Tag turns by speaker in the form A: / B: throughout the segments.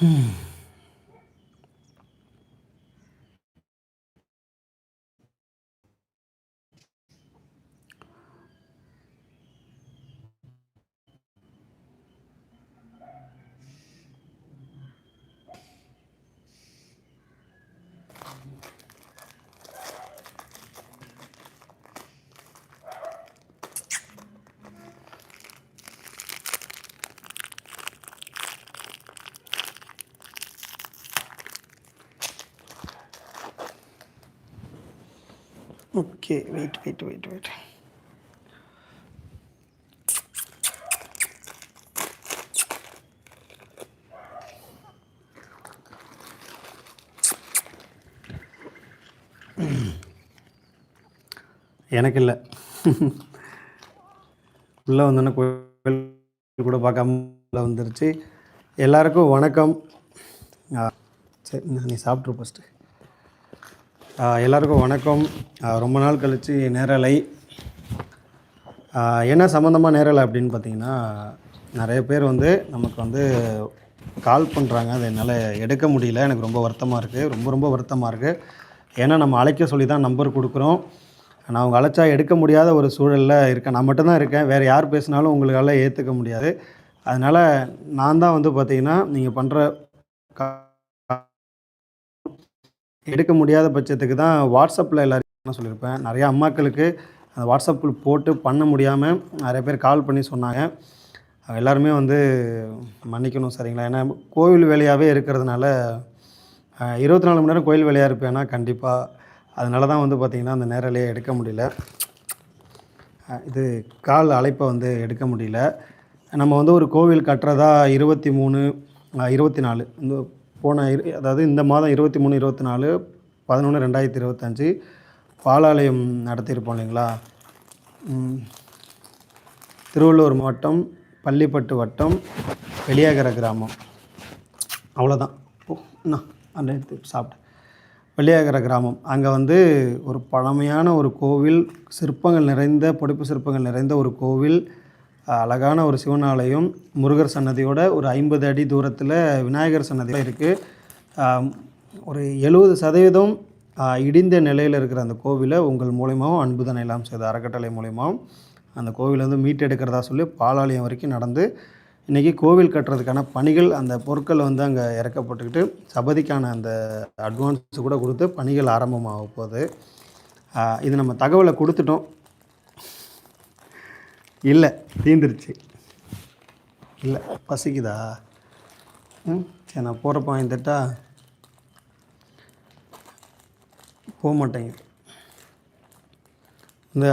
A: 嗯。okay wait wait wait wait எனக்கு இல்லை உள்ளே வந்தோன்னே கோயில் கூட பார்க்காம வந்துருச்சு. எல்லாருக்கும் வணக்கம். ஆ, சரி நீ சாப்பிட்ரு ஃபஸ்ட்டு எல்லாருக்கும் வணக்கம். ரொம்ப நாள் கழித்து நேரலை. என்ன சம்மந்தமாக நேரலை அப்படின்னு பார்த்தீங்கன்னா நிறைய பேர் வந்து நமக்கு வந்து கால் பண்ணுறாங்க அதை என்னால் எடுக்க முடியல. எனக்கு ரொம்ப வருத்தமாக இருக்குது ரொம்ப ரொம்ப வருத்தமாக இருக்குது ஏன்னா நம்ம அழைக்க சொல்லி தான் நம்பர் கொடுக்குறோம். நான் அவங்க அழைச்சா எடுக்க முடியாத ஒரு சூழலில் இருக்கேன். நான் மட்டும்தான் இருக்கேன். வேறு யார் பேசினாலும் உங்களுக்கால ஏற்றுக்க முடியாது. அதனால் நான் தான் வந்து பார்த்திங்கன்னா நீங்கள் பண்ணுற எடுக்க முடியாத பட்சத்துக்கு தான் வாட்ஸ்அப்பில் எல்லாரும் என்ன சொல்லியிருப்பேன் நிறைய அம்மாக்களுக்கு அந்த வாட்ஸ்அப்பில் போட்டு பண்ண முடியாமல் நிறைய பேர் கால் பண்ணி சொன்னாங்க. எல்லாருமே வந்து மன்னிக்கணும் சரிங்களா? ஏன்னா கோவில் வேலையாகவே இருக்கிறதுனால இருபத்தி நாலு மணி நேரம் கோயில் வேலையாக இருப்பேன்னா கண்டிப்பாக அதனால தான் வந்து பார்த்திங்கன்னா அந்த நேரலையே எடுக்க முடியல. இது கால் அழைப்பை வந்து எடுக்க முடியல. நம்ம வந்து ஒரு கோவில் கட்டுறதா இருபத்தி மூணு இருபத்தி நாலு இந்த போன இரு அதாவது இந்த மாதம் இருபத்தி மூணு இருபத்தி நாலு பதினொன்று ரெண்டாயிரத்தி இருபத்தஞ்சி பாலாலயம் நடத்தியிருப்போம் இல்லைங்களா? திருவள்ளூர் மாவட்டம் பள்ளிப்பட்டு வட்டம் வெளியாகர கிராமம். அவ்வளோதான். ஓ அந்த எடுத்து சாப்பிட்டேன். வெளியாகர கிராமம். அங்கே வந்து ஒரு பழமையான ஒரு கோவில் சிற்பங்கள் நிறைந்த படிப்பு சிற்பங்கள் நிறைந்த ஒரு கோவில் அழகான ஒரு சிவன் ஆலயம் முருகர் சன்னதியோட ஒரு ஐம்பது அடி தூரத்தில் விநாயகர் சன்னதி இருக்குது ஒரு எழுபது சதவீதம் இடிந்த நிலையில் இருக்கிற அந்த கோவிலை உங்கள் மூலியமாகவும் அன்புதன் எல்லாம் செய்த அறக்கட்டளை மூலியமாகவும் அந்த கோவிலை வந்து மீட்டெடுக்கிறதா சொல்லி பாலாலயம் வரைக்கும் நடந்து இன்றைக்கி கோவில் கட்டுறதுக்கான பணிகள் அந்த பொருட்கள் வந்து அங்கே இறக்கப்பட்டுக்கிட்டு சபதிக்கான அந்த அட்வான்ஸ் கூட கொடுத்து பணிகள் ஆரம்பமாக போகுது. இது நம்ம தகவலை கொடுத்துட்டோம். இல்லை தீந்துருச்சு. இல்லை பசிக்குதா? ம் சரி நான் போகிறப்ப வாங்கிட்டா போக மாட்டேங்குது இந்த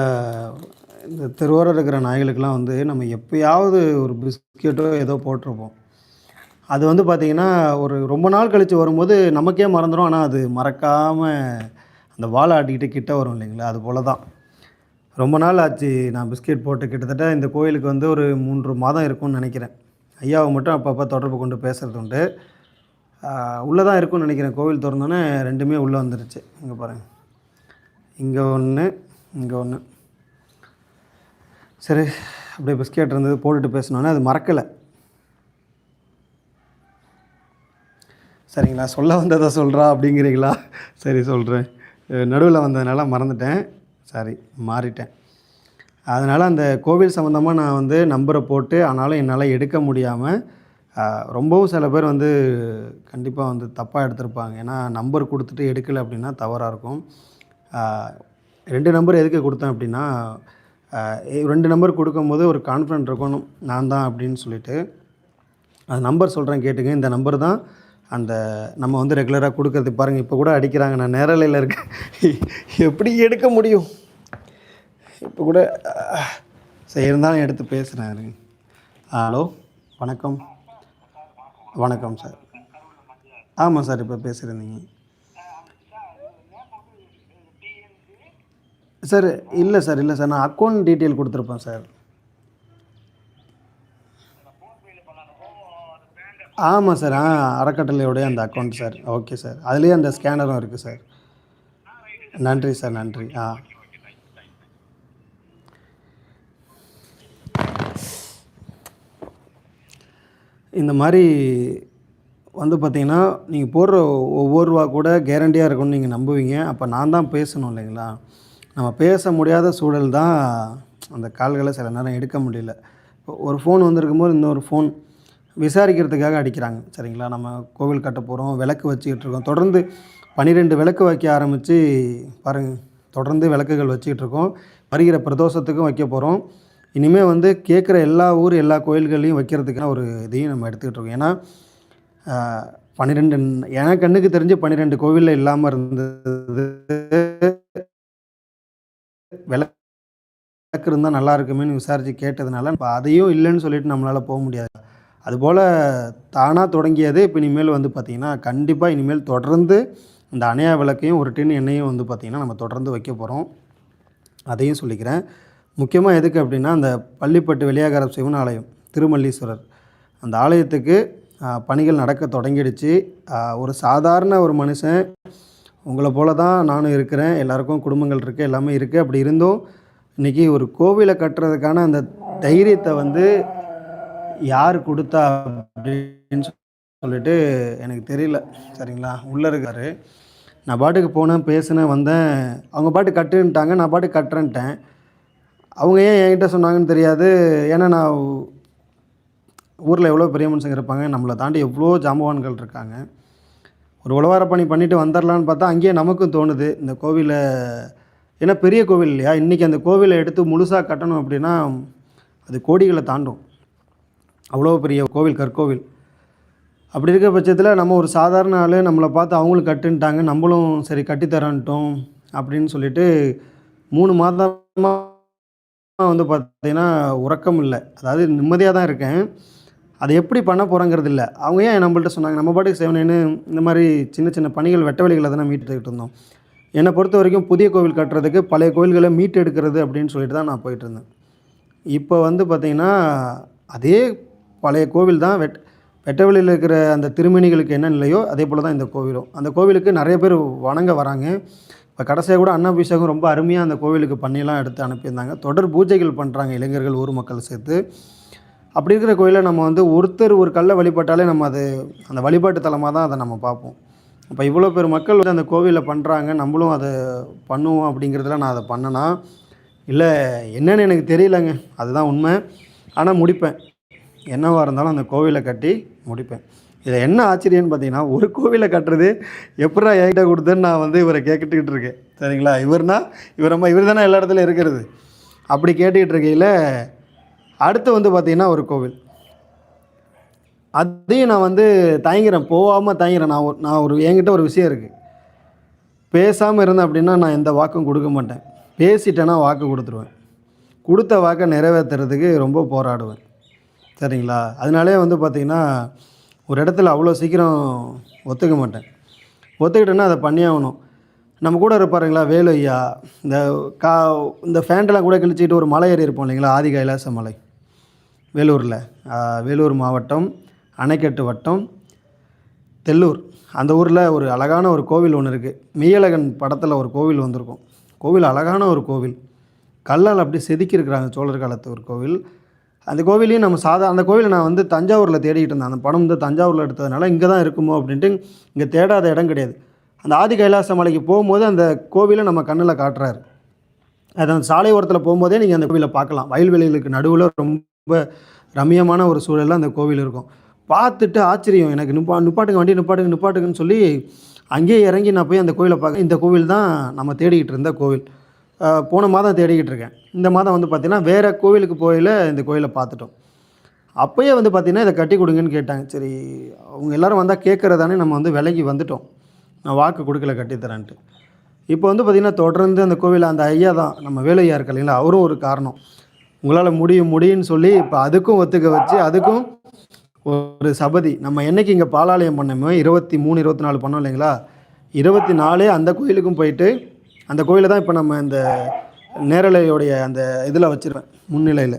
A: இந்த தெருவோரம் இருக்கிற நாய்களுக்கெல்லாம் வந்து நம்ம எப்போயாவது ஒரு பிஸ்கெட்டோ ஏதோ போட்டிருப்போம். அது வந்து பார்த்திங்கன்னா ஒரு ரொம்ப நாள் கழித்து வரும்போது நமக்கே மறந்துடும் ஆனால் அது மறக்காமல் அந்த வாழை ஆட்டிக்கிட்டு கிட்ட வரும் இல்லைங்களா? அது போல தான் ரொம்ப நாள் ஆச்சு நான் பிஸ்கெட் போட்டு கிட்டத்தட்ட இந்த கோயிலுக்கு வந்து ஒரு மூன்று மாதம் இருக்கும்னு நினைக்கிறேன். ஐயாவை மட்டும் அப்பப்போ தொடர்பு கொண்டு பேசுகிறது உண்டு. உள்ளே தான் இருக்கும்னு நினைக்கிறேன். கோவில் திறந்தோன்னே ரெண்டுமே உள்ளே வந்துருச்சு. இங்கே பாருங்கள் இங்கே ஒன்று இங்கே ஒன்று சரி அப்படியே பிஸ்கெட் இருந்தது போட்டுட்டு பேசினோன்னே அது மறக்கலை. சரிங்களா சொல்ல வந்ததை சொல்கிறா அப்படிங்கிறீங்களா? சரி சொல்கிறேன் நடுவில் வந்ததுனால மறந்துட்டேன். சாரி மாறிட்டேன். அதனால் அந்த கோவில் சம்மந்தமாக நான் வந்து நம்பரை போட்டு ஆனாலும் என்னால் எடுக்க முடியாமல் ரொம்பவும் சில பேர் வந்து கண்டிப்பாக வந்து தப்பாக எடுத்திருப்பாங்க. ஏன்னா நம்பர் கொடுத்துட்டு எடுக்கலை அப்படின்னா தவறாக இருக்கும். ரெண்டு நம்பர் எதுக்கு கொடுத்தேன் அப்படின்னா ரெண்டு நம்பர் கொடுக்கும்போது ஒரு கான்ஃபிடென்ட் இருக்கணும். நான் தான் அப்படின்னு சொல்லிட்டு. அந்த நம்பர் சொல்கிறேன் கேட்டுங்க. இந்த நம்பர் தான் அந்த நம்ம வந்து ரெகுலராக கொடுக்குறது. பாருங்கள் இப்போ கூட அடிக்கிறாங்க. நான் நேரலையில் இருக்கேன். எப்படி எடுக்க முடியும்? இப்போ கூட அஹ், சரி இருந்தாலும் எடுத்து பேசுகிறேன் ஹலோ வணக்கம். வணக்கம் சார். ஆமாம் சார் இப்போ பேசுகிறீங்க சார் இல்லை சார் இல்லை சார் நான் அக்கௌண்ட் டீட்டெயில் கொடுத்துருப்பேன் சார். ஆமாம் சார் ஆ அறக்கட்டளையோடைய அந்த அக்கௌண்ட் சார். Okay sir. அதுலேயே அந்த ஸ்கேனரும் இருக்குது சார். நன்றி சார் நன்றி. ஆ. இந்த மாதிரி வந்து பார்த்திங்கன்னா நீங்கள் போடுற ஒவ்வொரு ரூபா கூட கேரண்டியாக இருக்கும்னு நீங்கள் நம்புவீங்க. அப்போ நான் தான் பேசணும் இல்லைங்களா? நம்ம பேச முடியாத சூழல் தான் அந்த கால்களை சில நேரம் எடுக்க முடியல. இப்போ ஒரு ஃபோன் வந்திருக்கும் போது இன்னொரு ஃபோன் விசாரிக்கிறதுக்காக அடிக்கிறாங்க. சரிங்களா? நம்ம கோவில் கட்ட போகிறோம் விளக்கு வச்சுக்கிட்டு இருக்கோம். தொடர்ந்து பன்னிரெண்டு விளக்கு வைக்க ஆரம்பித்து பாருங்கள் தொடர்ந்து விளக்குகள் வச்சுக்கிட்டு இருக்கோம். வருகிற பிரதோஷத்துக்கும் வைக்க போகிறோம் இனிமேல் வந்து கேட்குற எல்லா ஊர் எல்லா கோயில்கள்லையும் வைக்கிறதுக்கான ஒரு இதையும் நம்ம எடுத்துக்கிட்டு இருக்கோம். ஏன்னா பன்னிரெண்டு என் கண்ணுக்கு தெரிஞ்சு பன்னிரெண்டு கோவிலில் இல்லாமல் இருந்தது. விளக்கு இருந்தால் நல்லா இருக்குமேன்னு விசாரித்து கேட்டதுனால இப்போ அதையும் இல்லைன்னு சொல்லிட்டு நம்மளால் போக முடியாது. அதுபோல் தானாக தொடங்கியது இப்போ இனிமேல் வந்து பார்த்திங்கன்னா கண்டிப்பாக இனிமேல் தொடர்ந்து இந்த அணையா விளக்கையும் ஒரு டின் எண்ணெயும் வந்து பார்த்திங்கன்னா நம்ம தொடர்ந்து வைக்க போகிறோம் அதையும் சொல்லிக்கிறேன். முக்கியமாக எதுக்கு அப்படின்னா அந்த பள்ளிப்பட்டு வெளியாகார சிவன் ஆலயம் திருமல்லீஸ்வரர். அந்த ஆலயத்துக்கு பணிகள் நடக்க தொடங்கிடுச்சு. ஒரு சாதாரண ஒரு மனுஷன் உங்களை போல தான் நானும் இருக்கிறேன் எல்லாருக்கும் குடும்பங்கள் இருக்குது எல்லாமே இருக்குது அப்படி இருந்தும் இன்றைக்கி ஒரு கோவிலை கட்டுறதுக்கான அந்த தைரியத்தை வந்து யார் கொடுத்தா அப்படின்னு சொல்லிட்டு எனக்கு தெரியல. சரிங்களா? உள்ளே இருக்காரு. நான் பாட்டுக்கு போனேன் பேசினேன் வந்தேன். அவங்க பாட்டு கட்டுன்ட்டாங்க நான் பாட்டு கட்டுறேன்ட்டேன். அவங்க ஏன் என்கிட்ட சொன்னாங்கன்னு தெரியாது. ஏன்னா நான் ஊரில் எவ்வளோ பெரிய மனுஷங்க இருப்பாங்க நம்மளை தாண்டி எவ்வளோ ஜாம்பவான்கள் இருக்காங்க. ஒரு உழவார பணி பண்ணிவிட்டு வந்துடலான்னு பார்த்தா அங்கேயே நமக்கும் தோணுது. இந்த கோவிலை ஏன்னா பெரிய கோவில் இல்லையா? இன்றைக்கி அந்த கோவிலை எடுத்து முழுசாக கட்டணும் அப்படின்னா அது கோடிகளை தாண்டும். அவ்வளோ பெரிய கோவில் கற்கோவில். அப்படி இருக்கிற பட்சத்தில் நம்ம ஒரு சாதாரண ஆள் நம்மளை பார்த்து அவங்களும் கட்டுன்ட்டாங்க நம்மளும் சரி கட்டித்தரன்ட்டோம் அப்படின்னு சொல்லிட்டு மூணு மாதமாக வந்து பார்த்தீங்கன்னா உறக்கம் இல்லை. அதாவது நிம்மதியாக தான் இருக்கேன். அதை எப்படி பண்ண போகிறோங்கிறது இல்லை. அவங்க ஏன் நம்மள்ட்ட சொன்னாங்க நம்ம பாட்டுக்கு செவனேன்னு இந்த மாதிரி சின்ன சின்ன பணிகள் வெட்ட வழிகளை தான் மீட்டுக்கிட்டு இருந்தோம். என்னை பொறுத்த வரைக்கும் புதிய கோவில் கட்டுறதுக்கு பழைய கோவில்களை மீட்டு எடுக்கிறது அப்படின்னு சொல்லிட்டு தான் நான் போயிட்டு இருந்தேன். இப்போ வந்து பார்த்திங்கன்னா அதே பழைய கோவில் தான் வெட் வெட்டவெளியில் இருக்கிற அந்த திருமணிகளுக்கு என்ன நிலையோ அதே போல் தான் இந்த கோவிலும். அந்த கோவிலுக்கு நிறைய பேர் வணங்க வராங்க. இப்போ கடைசியாக கூட அன்னாபிஷேகம் ரொம்ப அருமையாக அந்த கோவிலுக்கு பண்ணியெல்லாம் எடுத்து அனுப்பியிருந்தாங்க. தொடர் பூஜைகள் பண்ணுறாங்க இளைஞர்கள் ஊர் மக்கள் சேர்த்து. அப்படி இருக்கிற கோயிலை நம்ம வந்து ஒருத்தர் ஒரு கல்லை வழிபட்டாலே நம்ம அது அந்த வழிபாட்டு தலமாக தான் அதை நம்ம பார்ப்போம். இப்போ இவ்வளோ பேர் மக்கள் வந்து அந்த கோவிலில் பண்ணுறாங்க நம்மளும் அதை பண்ணுவோம் அப்படிங்கிறதுல நான் அதை பண்ணனா இல்லை என்னன்னு எனக்கு தெரியலங்க. அதுதான் உண்மை. ஆனால் முடிப்பேன். என்னவாக இருந்தாலும் அந்த கோவிலை கட்டி முடிப்பேன். இதில் என்ன ஆச்சரியம்னு பார்த்தீங்கன்னா ஒரு கோவிலை கட்டுறது எப்படா என்கிட்ட கொடுத்தேன்னு நான் வந்து இவரை கேட்டுக்கிட்டு இருக்கேன். சரிங்களா? இவர்னா இவர் நம்ம இவர் தானே எல்லா இடத்துலையும் இருக்கிறது. அப்படி கேட்டுக்கிட்டு இருக்கையில் அடுத்து வந்து பார்த்திங்கன்னா ஒரு கோவில். அதையும் நான் வந்து தயங்குறேன். போகாமல் தயங்குறேன். நான் ஒரு நான் ஒரு என்கிட்ட ஒரு விஷயம் இருக்குது பேசாமல் இருந்தேன் அப்படின்னா நான் எந்த வாக்கும் கொடுக்க மாட்டேன். பேசிட்டேன்னா வாக்கு கொடுத்துருவேன். கொடுத்த வாக்கை நிறைவேற்றுறதுக்கு ரொம்ப போராடுவேன். சரிங்களா? அதனாலே வந்து பார்த்திங்கன்னா ஒரு இடத்துல அவ்வளோ சீக்கிரம் ஒத்துக்க மாட்டேன். ஒத்துக்கிட்டேன்னா அதை பண்ணி ஆகணும். நம்ம கூட இருப்பாருங்களா வேலு ஐயா. இந்த கா இந்த ஃபேண்டெல்லாம் கூட கிழிச்சிக்கிட்டு ஒரு மலை ஏறி இருப்போம் இல்லைங்களா ஆதி கைலாச மலை. வேலூரில். வேலூர் மாவட்டம் அணைக்கட்டு வட்டம் தெல்லூர். அந்த ஊரில் ஒரு அழகான ஒரு கோவில் ஒன்று இருக்குது மீயழகன் படத்தில் ஒரு கோவில் வந்திருக்கும். கோவில் அழகான ஒரு கோவில். கல்லால் அப்படி செதுக்கியிருக்கிறாங்க சோழர் காலத்து ஒரு கோவில். அந்த கோவிலையும் நம்ம சாதா அந்த கோவிலை நான் வந்து தஞ்சாவூரில் தேடிக்கிட்டு இருந்தேன். அந்த படம் வந்து தஞ்சாவூரில் எடுத்ததுனால இங்கே தான் இருக்குமோ அப்படின்ட்டு இங்கே தேடாத இடம் கிடையாது. அந்த ஆதி கைலாச மலைக்கு போகும்போது அந்த கோவிலை நம்ம கண்ணில் காட்டுறாரு. அது அந்த சாலை ஓரத்தில் போகும்போதே நீங்கள் அந்த கோவிலை பார்க்கலாம். வயல்வெளிகளுக்கு நடுவில் ரொம்ப ரம்மியமான ஒரு சூழலில் அந்த கோவில் இருக்கும். பார்த்துட்டு ஆச்சரியம். எனக்கு நிப்பா நிப்பாட்டுங்க வண்டி நிப்பாட்டுங்க நிப்பாட்டுங்கன்னு சொல்லி அங்கேயே இறங்கி நான் போய் அந்த கோவிலை பார்க்க இந்த கோவில் தான் நம்ம தேடிக்கிட்டு இருந்த கோவில். போன மாதம் தேடிக்கிட்டு இருக்கேன். இந்த மாதம் வந்து பார்த்திங்கன்னா வேறு கோவிலுக்கு போயில இந்த கோயிலை பார்த்துட்டோம். அப்போயே வந்து பார்த்திங்கன்னா இதை கட்டி கொடுங்கன்னு கேட்டாங்க. சரி அவங்க எல்லாரும் வந்தால் கேட்குறதானே நம்ம வந்து விலைக்கு வந்துட்டோம். நான் வாக்கு கொடுக்கல கட்டித்தரேன்ட்டு இப்போ வந்து பார்த்திங்கன்னா தொடர்ந்து அந்த கோவில் அந்த ஐயா தான் நம்ம வேலையாக இருக்கு இல்லைங்களா அவரும் ஒரு காரணம். உங்களால் முடியும் முடியும்னு சொல்லி இப்போ அதுக்கும் ஒத்துக்க வச்சு அதுக்கும் ஒரு சபதி. நம்ம என்றைக்கு இங்கே பாலாலயம் பண்ணோமோ இருபத்தி மூணு இருபத்தி நாலு பண்ணோம் இல்லைங்களா? இருபத்தி நாலே அந்த கோயிலுக்கும் போயிட்டு அந்த கோயிலை தான் இப்போ நம்ம இந்த நேரலையோடைய அந்த இதில் வச்சுருவேன் முன்னிலையில்.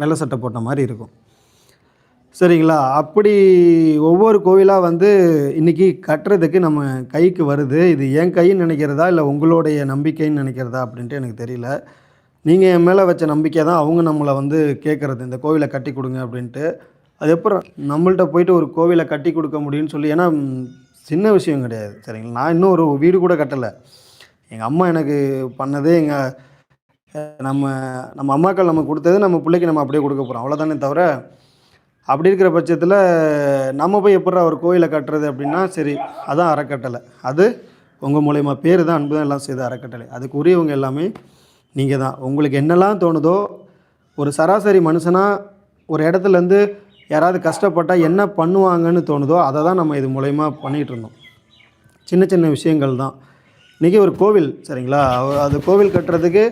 A: வெள்ளை சட்டை போட்ட மாதிரி இருக்கும். சரிங்களா? அப்படி ஒவ்வொரு கோவிலாக வந்து இன்றைக்கி கட்டுறதுக்கு நம்ம கைக்கு வருது. இது என் கைன்னு நினைக்கிறதா? இல்லை உங்களுடைய நம்பிக்கைன்னு நினைக்கிறதா? அப்படின்ட்டு எனக்கு தெரியல. நீங்கள் என் மேலே வச்ச நம்பிக்கை தான் அவங்க நம்மளை வந்து கேட்குறது இந்த கோவிலை கட்டி கொடுங்க அப்படின்ட்டு. அது எப்போ நம்மள்ட்ட போயிட்டு ஒரு கோவிலை கட்டி கொடுக்க முடியும்னு சொல்லி ஏன்னா சின்ன விஷயம் கிடையாது சரிங்களா? நான் இன்னும் ஒரு வீடு கூட கட்டலை. எங்கள் அம்மா எனக்கு பண்ணதே எங்கள் நம்ம நம்ம அம்மாக்கள் நம்ம கொடுத்தது நம்ம பிள்ளைக்கு நம்ம அப்படியே கொடுக்க போகிறோம் அவ்வளோதானே தவிர அப்படி இருக்கிற பட்சத்தில் நம்ம போய் எப்படா ஒரு கோயிலை கட்டுறது அப்படின்னா சரி அதான் அறக்கட்டளை. அது உங்கள் மூலயமா பேர் தான் அன்பு தான் எல்லாம் செய்த அறக்கட்டளை. அதுக்கு உரியவங்க எல்லாமே நீங்கள் தான் உங்களுக்கு என்னெல்லாம் தோணுதோ ஒரு சராசரி மனுஷனாக ஒரு இடத்துலேருந்து யாராவது கஷ்டப்பட்டால் என்ன பண்ணுவாங்கன்னு தோணுதோ அதை தான் நம்ம இது மூலயமா பண்ணிகிட்டு இருந்தோம். சின்ன சின்ன விஷயங்கள் தான். இன்றைக்கி ஒரு கோவில் சரிங்களா? அது கோவில் கட்டுறதுக்கு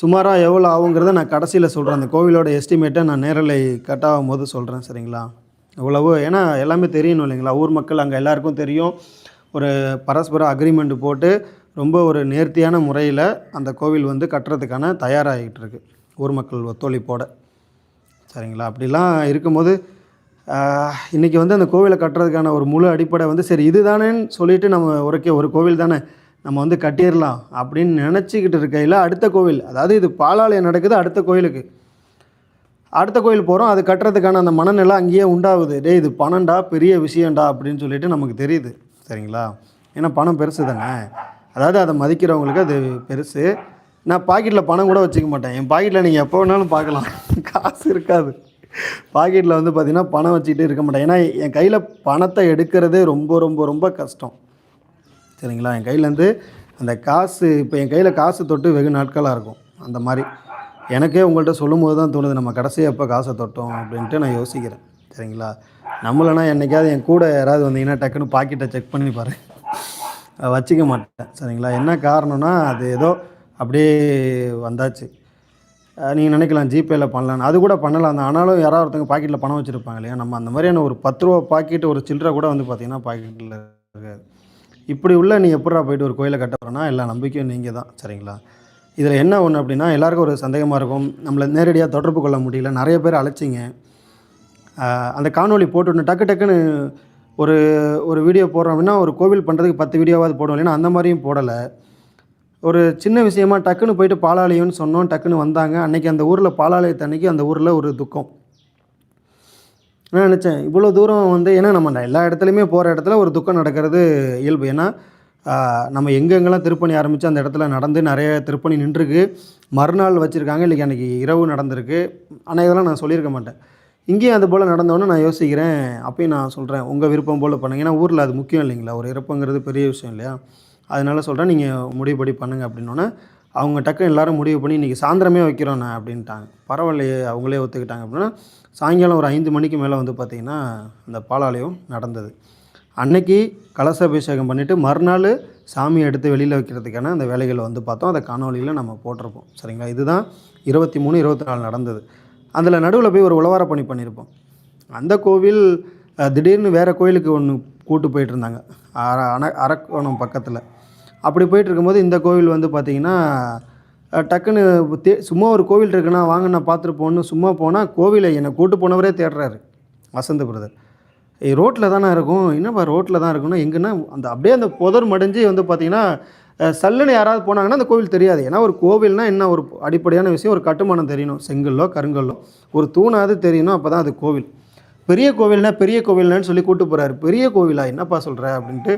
A: சுமாராக எவ்வளோ ஆகுங்கிறத நான் கடைசியில் சொல்கிறேன் அந்த கோவிலோட எஸ்டிமேட்டை நான் நேரலை கட்டாகும் போது சொல்கிறேன் சரிங்களா? இவ்வளவு ஏன்னா எல்லாமே தெரியணும் இல்லைங்களா? ஊர் மக்கள் அங்கே எல்லாருக்கும் தெரியும். ஒரு பரஸ்பர அக்ரிமெண்ட் போட்டு ரொம்ப ஒரு நேர்த்தியான முறையில் அந்த கோவில் வந்து கட்டுறதுக்கான தயாராகிட்டு இருக்கு. ஊர் மக்கள் ஒத்துழைப்போட. சரிங்களா? அப்படிலாம் இருக்கும்போது இன்றைக்கி வந்து அந்த கோவிலை கட்டுறதுக்கான ஒரு முழு அடிப்படை வந்து சரி இதுதானேன்னு சொல்லிட்டு நம்ம ஒருக்கே ஒரு கோவில் தானே நம்ம வந்து கட்டிடலாம் அப்படின்னு நினச்சிக்கிட்டு இருக்கையில் அடுத்த கோவில் அதாவது இது பாலாலயம் நடக்குது அடுத்த கோயிலுக்கு. அடுத்த கோயில் போகிறோம் அது கட்டுறதுக்கான அந்த மனநிலை அங்கேயே உண்டாகுது. டே இது பணம்டா பெரிய விஷயம்டா அப்படின்னு சொல்லிட்டு நமக்கு தெரியுது சரிங்களா? ஏன்னா பணம் பெருசு தானே. அதாவது அதை மதிக்கிறவங்களுக்கு அது பெருசு. நான் பாக்கெட்டில் பணம் கூட வச்சுக்க மாட்டேன். என் பாக்கெட்டில் நீங்கள் எப்போ வேணாலும் பார்க்கலாம் காசு இருக்காது. பாக்கெட்டில் வந்து பார்த்திங்கன்னா பணம் வச்சுக்கிட்டு இருக்க மாட்டேன். ஏன்னா என் கையில் பணத்தை எடுக்கிறதே ரொம்ப ரொம்ப ரொம்ப கஷ்டம். சரிங்களா? என் கையிலேருந்து அந்த காசு இப்போ என் கையில் காசு தொட்டு வெகு நாட்களாக இருக்கும். அந்த மாதிரி. எனக்கே உங்கள்கிட்ட சொல்லும்போது தான் தோணுது நம்ம கடைசியாக எப்போ காசை தொட்டோம் அப்படின்ட்டு நான் யோசிக்கிறேன். சரிங்களா? நம்மளனா என்னைக்காவது என் கூட யாராவது வந்தீங்கன்னா டக்குன்னு பாக்கெட்டை செக் பண்ணி பாரு. வச்சுக்க மாட்டேன். சரிங்களா? என்ன காரணம்னா அது ஏதோ அப்படியே வந்தாச்சு. நீங்கள் நினைக்கலாம் ஜிபேயில் பண்ணலான்னு அது கூட பண்ணலாம் தான். ஆனாலும் யாராவது ஒருத்தங்க பாக்கெட்டில் பணம் வச்சுருப்பாங்க இல்லையா? நம்ம அந்த மாதிரியான ஒரு பத்து ரூபா பாக்கெட் ஒரு சில்லறை கூட வந்து பார்த்திங்கன்னா பாக்கெட்டில் இருக்காது. இப்படி உள்ள நீ எப்படா போயிட்டு ஒரு கோயிலை கட்ட போகிறோன்னா எல்லா நம்பிக்கையும் நீங்கள் தான் சரிங்களா? இதில் என்ன ஒன்று அப்படின்னா எல்லாருக்கும் ஒரு சந்தேகமாக இருக்கும். நம்மளை நேரடியாக தொடர்பு கொள்ள முடியல. நிறைய பேர் அழைச்சிங்க. அந்த காணொளி போட்டுவிட்டு டக்கு டக்குன்னு ஒரு ஒரு வீடியோ போடுறோம் அப்படின்னா ஒரு கோவில் பண்ணுறதுக்கு பத்து வீடியோவாவது போடுவோம் இல்லைன்னா அந்த மாதிரியும் போடலை. ஒரு சின்ன விஷயமா டக்குன்னு போயிட்டு பாலாலயம்னு சொன்னோம் டக்குன்னு வந்தாங்க. அன்றைக்கி அந்த ஊரில் பாலாலயத்து அன்னைக்கு அந்த ஊரில் ஒரு துக்கம். நான் நினச்சேன் இவ்வளோ தூரம் வந்து ஏன்னா நம்ம எல்லா இடத்துலையுமே போகிற இடத்துல ஒரு துக்கம் நடக்கிறது இயல்பு. ஏன்னா நம்ம எங்கெங்கெல்லாம் திருப்பணி ஆரம்பித்து அந்த இடத்துல நடந்து நிறைய திருப்பணி நின்றுருக்கு. மறுநாள் வச்சுருக்காங்க. இன்றைக்கி அன்றைக்கி இரவு நடந்திருக்கு. ஆனால் இதெல்லாம் நான் சொல்லியிருக்க மாட்டேன். இங்கேயும் அது போல் நடந்தோன்னு நான் யோசிக்கிறேன். அப்பயும் நான் சொல்கிறேன் உங்கள் விருப்பம் போல் பண்ணுங்க. ஏன்னா ஊரில் அது முக்கியம் இல்லைங்களா? ஒரு இறப்புங்கிறது பெரிய விஷயம் இல்லையா? அதனால் சொல்கிறேன் நீங்கள் முடிவுபடி பண்ணுங்க அப்படின்னோடனே அவங்க டக்குன்னு எல்லாரும் முடிவு பண்ணி இன்றைக்கி சாயந்தரமே வைக்கிறோண்ணே அப்படின்ட்டாங்க. பரவாயில்லையே அவங்களே ஒத்துக்கிட்டாங்க அப்படின்னா சாயங்காலம் ஒரு ஐந்து மணிக்கு மேலே வந்து பார்த்திங்கன்னா அந்த பாலாலயம் நடந்தது. அன்னைக்கு கலசாபிஷேகம் பண்ணிவிட்டு மறுநாள் சாமியை எடுத்து வெளியில் வைக்கிறதுக்கான அந்த வேலைகளை வந்து பார்த்தோம். அதை காணொலியில் நம்ம போட்டிருப்போம். சரிங்களா? இதுதான் இருபத்தி மூணு இருபத்தி நாலு நடந்தது. அதில் நடுவில் போய் ஒரு உழவார பணி பண்ணியிருப்போம். அந்த கோவில் திடீர்னு வேறு கோயிலுக்கு ஒன்று கூட்டு போயிட்டு இருந்தாங்க. அர அண அரக்கோணம் பக்கத்தில். அப்படி போயிட்டு இருக்கும்போது இந்த கோவில் வந்து பார்த்திங்கன்னா டக்குன்னு தே சும்மா ஒரு கோவில் இருக்குன்னா வாங்க நான் பார்த்துட்டு போகணும் சும்மா போனால் கோவிலை என்னை கூட்டு போனவரே தேடுறாரு வசந்த பிரதர். ரோட்டில் தானே இருக்கும்? என்னப்பா ரோட்டில் தான் இருக்குன்னா எங்கன்னா அந்த அப்படியே அந்த புதர் மடிஞ்சு வந்து பார்த்திங்கன்னா சல்லுன்னு யாராவது போனாங்கன்னா அந்த கோவில் தெரியாது. ஏன்னா ஒரு கோவில்னா என்ன ஒரு அடிப்படையான விஷயம்? ஒரு கட்டுமானம் தெரியணும். செங்கல்லோ கருங்கல்லோ ஒரு தூணாவது தெரியணும். அப்போ தான் அது கோவில். பெரிய கோவில்னா பெரிய கோவில்னு சொல்லி கூட்டு போகிறாரு பெரிய கோவிலா? என்னப்பா சொல்கிற அப்படின்ட்டு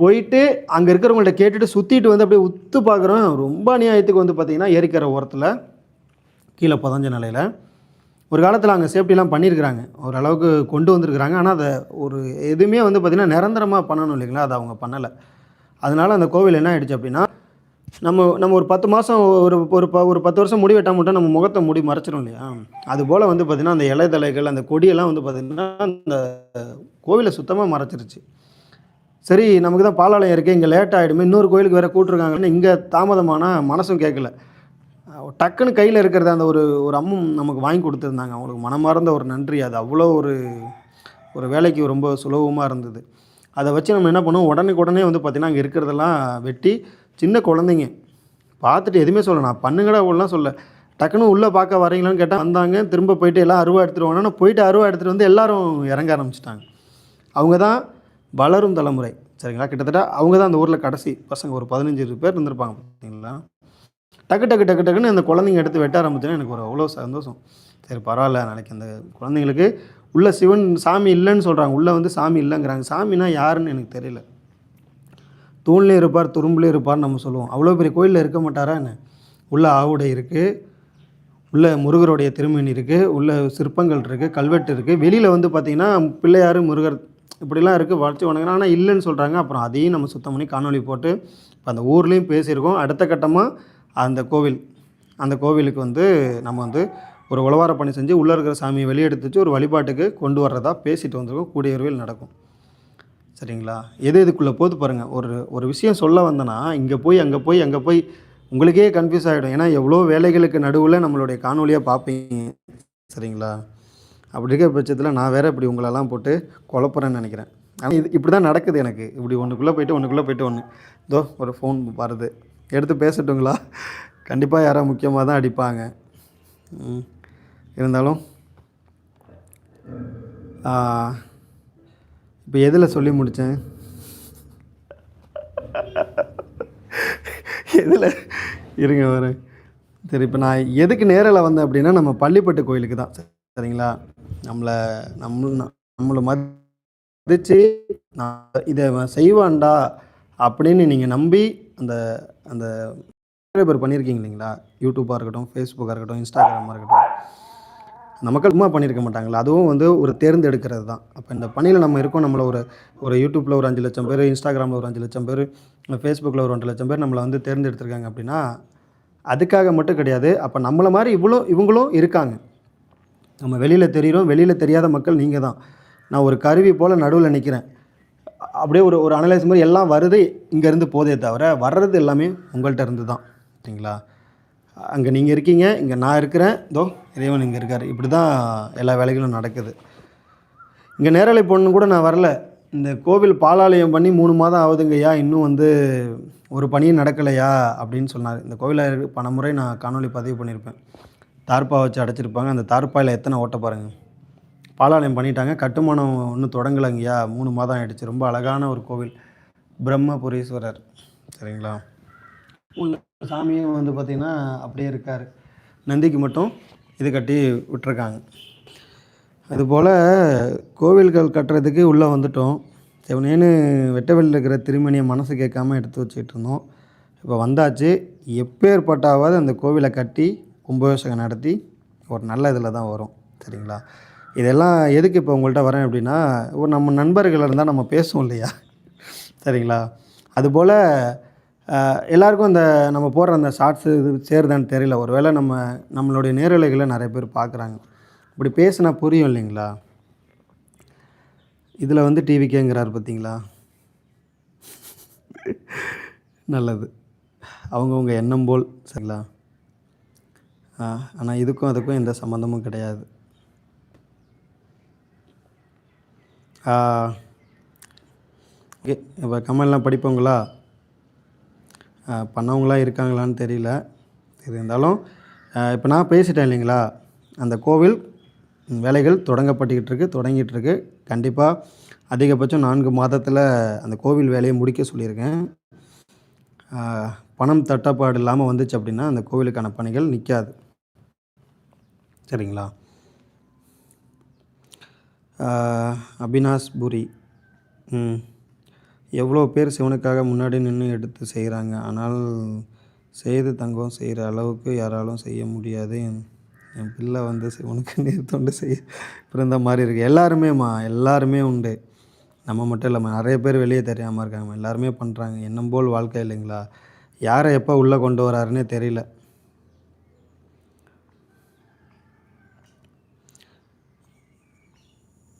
A: போயிட்டு அங்கே இருக்கிறவங்கள்ட்ட கேட்டுட்டு சுற்றிட்டு வந்து அப்படியே உத்து பார்க்குறோம் ரொம்ப அநியாயத்துக்கு வந்து பார்த்திங்கன்னா ஏரிக்கிற ஓரத்தில் கீழே புதஞ்ச நிலையில் ஒரு காலத்தில் அங்கே சேஃப்டிலாம் பண்ணியிருக்கிறாங்க. ஓரளவுக்கு கொண்டு வந்திருக்கிறாங்க. ஆனால் அதை ஒரு எதுவுமே வந்து பார்த்திங்கன்னா நிரந்தரமாக பண்ணணும் இல்லைங்களா? அதை அவங்க பண்ணலை. அதனால் அந்த கோவில் என்ன ஆகிடுச்சு அப்படின்னா நம்ம நம்ம ஒரு பத்து மாதம் ஒரு ஒரு ப ஒரு பத்து வருஷம் முடி வெட்டாம மட்டும் நம்ம முகத்தை முடி மறைச்சிடும் இல்லையா? அதுபோல் வந்து பார்த்திங்கன்னா அந்த இலைதலைகள் அந்த கொடியெல்லாம் வந்து பார்த்திங்கன்னா அந்த கோவிலை சுத்தமாக மறைச்சிருச்சு. சரி நமக்கு தான் பாலாலயம் இருக்குது இங்கே லேட் ஆகிடுமே இன்னொரு கோயிலுக்கு வேறு கூட்டிருக்காங்கன்னு இங்கே தாமதமான மனசும் கேட்கல டக்குன்னு கையில் இருக்கிறத அந்த ஒரு ஒரு அம்மும் நமக்கு வாங்கி கொடுத்துருந்தாங்க. அவங்களுக்கு மனமார்ந்த ஒரு நன்றி. அது அவ்வளோ ஒரு ஒரு வேலைக்கு ரொம்ப சுலபமாக இருந்தது. அதை வச்சு நம்ம என்ன பண்ணுவோம்? உடனுக்கு உடனே வந்து பார்த்திங்கன்னா அங்கே இருக்கிறதெல்லாம் வெட்டி சின்ன குழந்தைங்க பார்த்துட்டு எதுவுமே சொல்ல நான் பண்ணுங்கடா உள்ளலாம் சொல்ல டக்குன்னு உள்ளே பார்க்க வரீங்களான்னு கேட்டால் வந்தாங்க திரும்ப போயிட்டு எல்லாம் அருவா எடுத்துகிட்டு வாங்கன்னா போயிட்டு அருவா எடுத்துகிட்டு வந்து எல்லோரும் இறங்க ஆரம்பிச்சிட்டாங்க. அவங்க தான் வளரும் தலைமுறை. சரிங்களா? கிட்டத்தட்ட அவங்க தான் அந்த ஊரில் கடைசி பசங்க ஒரு பதினஞ்சு பேர் இருந்திருப்பாங்க பார்த்தீங்களா? டக்கு டக்கு டக்கு டக்குன்னு அந்த குழந்தைங்க எடுத்து வெட்ட ஆரம்பிச்சுன்னா எனக்கு ஒரு அவ்வளோ சந்தோஷம். சரி பரவாயில்ல நாளைக்கு அந்த குழந்தைங்களுக்கு உள்ளே சிவன் சாமி இல்லைன்னு சொல்கிறாங்க உள்ளே வந்து சாமி இல்லைங்கிறாங்க. சாமினா யாருன்னு எனக்கு தெரியல. தூண்லேயும் இருப்பார் துரும்புலேயும் இருப்பார்னு நம்ம சொல்லுவோம். அவ்வளோ பெரிய கோயிலில் இருக்க மாட்டாரா என்ன? உள்ள ஆவுடை இருக்குது உள்ள முருகருடைய திருமணி இருக்குது உள்ள சிற்பங்கள் இருக்குது கல்வெட்டு இருக்குது வெளியில் வந்து பார்த்திங்கன்னா பிள்ளையார் முருகர் இப்படிலாம் இருக்குது வளர்ச்சி வணங்கினா ஆனால் இல்லைன்னு சொல்கிறாங்க அப்புறம் அதையும் நம்ம சுத்தம் பண்ணி காணொலி போட்டு இப்போ அந்த ஊர்லேயும் பேசியிருக்கோம். அடுத்த கட்டமாக அந்த கோவில் அந்த கோவிலுக்கு வந்து நம்ம வந்து ஒரு உழவார பணி செஞ்சு உள்ளே இருக்கிற சாமியை வெளியெடுத்துச்சு ஒரு வழிபாட்டுக்கு கொண்டு வர்றதா பேசிட்டு வந்திருக்கோம். கூடிய விரைவில் நடக்கும். சரிங்களா? எது இதுக்குள்ளே போது பாருங்கள் ஒரு ஒரு விஷயம் சொல்ல வந்தேன்னா இங்கே போய் அங்கே போய் அங்கே போய் உங்களுக்கே கன்ஃபியூஸ் ஆகிடும் ஏன்னா எவ்வளோ வேலைகளுக்கு நடுவில் நம்மளுடைய காணொலியாக பார்ப்பீங்க. சரிங்களா? அப்படி இருக்கிற பட்சத்தில் நான் வேறு இப்படி உங்களெல்லாம் போட்டு குழப்புறேன்னு நினைக்கிறேன். ஆனால் இது இப்படி தான் நடக்குது எனக்கு. இப்படி ஒன்றுக்குள்ளே போயிட்டு ஒன்றுக்குள்ளே போயிட்டு ஒன்று இதோ ஒரு ஃபோன் வருது. எடுத்து பேசட்டுங்களா? கண்டிப்பாக யாரோ முக்கியமாக தான் அடிப்பாங்க. ம். இருந்தாலும் இப்போ எதில் சொல்லி முடித்தேன் எதில்? இருங்க வரேன் சரி இப்போ நான் எதுக்கு நேரில் வந்தேன் அப்படின்னா நம்ம பள்ளிப்பட்டு கோயிலுக்கு தான். சரிங்களா? நம்மளை நம்ம நம்மளை மதித்து நான் இதை செய்வான்டா அப்படின்னு நீங்கள் நம்பி அந்த அந்த நிறைய பேர் பண்ணியிருக்கீங்க இல்லைங்களா யூடியூப்பாக இருக்கட்டும் ஃபேஸ்புக்காக இருக்கட்டும் இன்ஸ்டாகிராமாக இருக்கட்டும். அந்த மக்கள் சும்மா பண்ணியிருக்க மாட்டாங்களா அதுவும் வந்து ஒரு தேர்ந்தெடுக்கிறது தான். அப்போ இந்த பணியில் நம்ம இருக்கோம். நம்மளை ஒரு ஒரு யூடியூப்பில் ஒரு அஞ்சு லட்சம் பேர் இன்ஸ்டாகிராமில் ஒரு அஞ்சு லட்சம் பேர் ஃபேஸ்புக்கில் ஒரு ஒன்றரை லட்சம் பேர் நம்மளை வந்து தேர்ந்தெடுத்திருக்காங்க அப்படின்னா அதுக்காக மட்டும் கிடையாது. அப்போ நம்மளை மாதிரி இவ்வளோ இவங்களும் இருக்காங்க. நம்ம வெளியில் தெரிகிறோம் வெளியில் தெரியாத மக்கள் நீங்கள் தான். நான் ஒரு கருவி போல் நடுவில் நிற்கிறேன் அப்படியே ஒரு ஒரு அனலைஸ் மாதிரி எல்லாம் வருது இங்கேருந்து போதே தவிர வர்றது எல்லாமே உங்கள்கிட்ட இருந்து தான். சரிங்களா? அங்கே நீங்கள் இருக்கீங்க இங்கே நான் இருக்கிறேன். இதோ இறைவன் இங்கே இருக்கார். இப்படி தான் எல்லா வேலைகளும் நடக்குது. இங்கே நேரலை பொண்ணு கூட நான் வரல. இந்த கோவில் பாலாலயம் பண்ணி மூணு மாதம் ஆகுதுங்கய்யா. இன்னும் வந்து ஒரு பணியும் நடக்கலையா? அப்படின்னு சொன்னார். இந்த கோவிலில் பணமுறை நான் காணொளி பதிவு பண்ணியிருப்பேன். தார்ப்பா வச்சு அடைச்சிருப்பாங்க. அந்த தார்ப்பாயில் எத்தனை ஓட்ட பாருங்கள் பாலாலயம் பண்ணிட்டாங்க. கட்டுமானம் ஒன்றும் தொடங்கலைங்கய்யா. மூணு மாதம் ஆயிடுச்சு. ரொம்ப அழகான ஒரு கோவில். பிரம்மபுரீஸ்வரர். சரிங்களா? உள்ள சாமியும் வந்து பார்த்திங்கன்னா அப்படியே இருக்கார். நந்திக்கு மட்டும் இது கட்டி விட்டுருக்காங்க. அதுபோல் கோவில்கள் கட்டுறதுக்கு உள்ளே வந்துட்டோம். செவனேன்னு வெட்டவெளியில் இருக்கிற திருமணியை மனசு கேட்காம எடுத்து வச்சுக்கிட்டு இருந்தோம். இப்போ வந்தாச்சு. எப்பேற்பட்டாவது அந்த கோவிலை கட்டி கும்பாபிஷேகம் நடத்தி ஒரு நல்ல இதில் தான் வரும் சரிங்களா? இதெல்லாம் எதுக்கு இப்போ உங்கள்கிட்ட வரேன் அப்படின்னா ஒரு நம்ம நண்பர்கள் இருந்தால் நம்ம பேசுவோம் இல்லையா? சரிங்களா? அதுபோல் எல்லாருக்கும் இந்த நம்ம போடுற அந்த ஷார்ட்ஸு இது சேருதான்னு தெரியல. ஒருவேளை நம்ம நம்மளுடைய நேரலைகளை நிறைய பேர் பார்க்குறாங்க. இப்படி பேசினா புரியும் இல்லைங்களா? இதில் வந்து டிவி கேங்கிறார் பார்த்தீங்களா? நல்லது. அவங்கவுங்க எண்ணம் போல் சரிங்களா? ஆனால் இதுக்கும் அதுக்கும் எந்த சம்மந்தமும் கிடையாது. ஓகே இப்போ கமெண்ட்லாம் படிப்பவங்களா? பண்ணவங்களா இருக்காங்களான்னு தெரியல. இது இருந்தாலும் இப்போ நான் பேசிட்டேன் இல்லைங்களா? அந்த கோவில் வேலைகள் தொடங்கப்பட்டுக்கிட்டு இருக்கு தொடங்கிட்டு இருக்கு. கண்டிப்பாக அதிகபட்சம் நான்கு மாதத்தில் அந்த கோவில் வேலையை முடிக்க சொல்லியிருக்கேன். பணம் தட்டுப்பாடு இல்லாமல் வந்துச்சு அப்படின்னா அந்த கோவிலுக்கான பணிகள் நிற்காது சரிங்களா? அபினாஷ் புரி. எவ்வளோ பேர் சிவனுக்காக முன்னாடி நின்று எடுத்து செய்கிறாங்க? ஆனால் செய்து தங்கம் செய்கிற அளவுக்கு யாராலும் செய்ய முடியாது. என் என் பிள்ளை வந்து சிவனுக்கு நீர் தொண்டு செய்ய பிறந்த மாதிரி இருக்குது எல்லாருமேம்மா எல்லாருமே உண்டு. நம்ம மட்டும் இல்லாமல் நிறைய பேர் வெளியே தெரியாமல் இருக்காங்க. எல்லாருமே பண்ணுறாங்க எண்ணம் போல் வாழ்க்கை இல்லைங்களா? யாரை எப்போ உள்ளே கொண்டு வராருன்னே தெரியல.